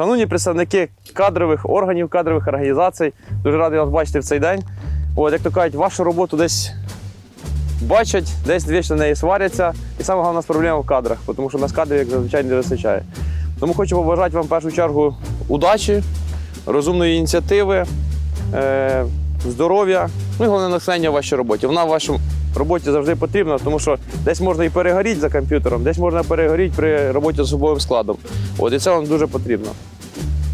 Шановні представники кадрових органів, кадрових організацій, дуже радий вас бачити в цей день. От, як то кажуть, вашу роботу десь бачать, десь вічно неї сваряться. І саме головна проблема в кадрах, тому що нас кадрів, як зазвичай, не вистачає. Тому хочу побажати вам в першу чергу удачі, розумної ініціативи, е, здоров'я, ну і головне натхнення в вашій роботі. Вона в вашій роботі завжди потрібна, тому що десь можна і перегоріти за комп'ютером, десь можна перегоріти при роботі з особовим складом. От, і це вам дуже потрібно.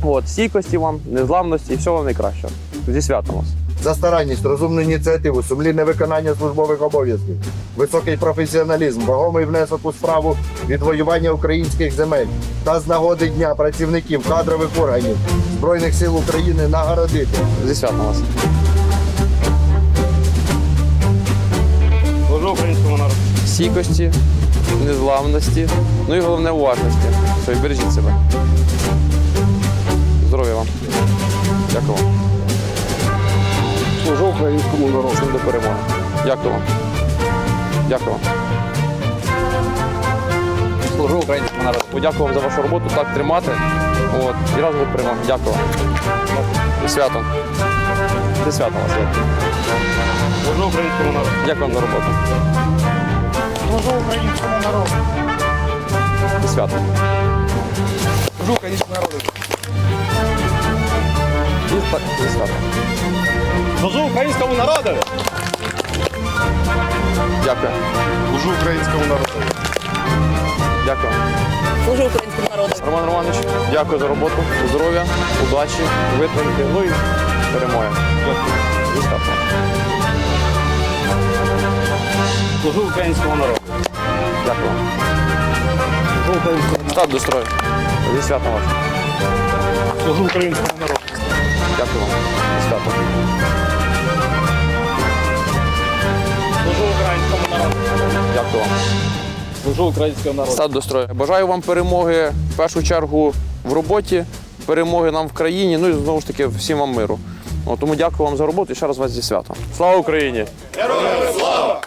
От, стійкості вам, незламності і всього вам найкращого. Зі святом вас. За старанність, розумну ініціативу, сумлінне виконання службових обов'язків, високий професіоналізм, вагомий внесок у справу відвоювання українських земель та з нагоди дня працівників кадрових органів Збройних сил України нагородити. Зі святом вас. Служу українському народу. Стійкості, незламності, ну і головне уважності. Бережіть себе. Здоров'я вам. Дякую вам. Служу українському народу. До перемоги. Дякую вам. Дякую вам. Служу українському народу. Подякую вам за вашу роботу, так тримати. От, і разом до перемоги. Дякую вам. І святом. Зі святом вас. Служу українському народу. Дякую вам за роботу. Служу українському народу. Зі святом. Служу українському народу. Зі святом. Служу українському народу. Дякую. Служу українському народу. Дякую. Служу українському народу. Роман Романович, дякую за роботу, здоров'я, удачі, витримки, ну і перемоги. Святом. Служу українському народу. Дякую. Штат до строю. Зі святом вас. Служу українському народу. Дякую вам. Зі святом. Служу українському народу. Дякую вам. Служу українському народу. Стат до строю. Бажаю вам перемоги в першу чергу в роботі, перемоги нам в країні, ну і знову ж таки всім вам миру. От, тому дякую вам за роботу і ще раз вас зі святом. Слава Україні! Героям слава!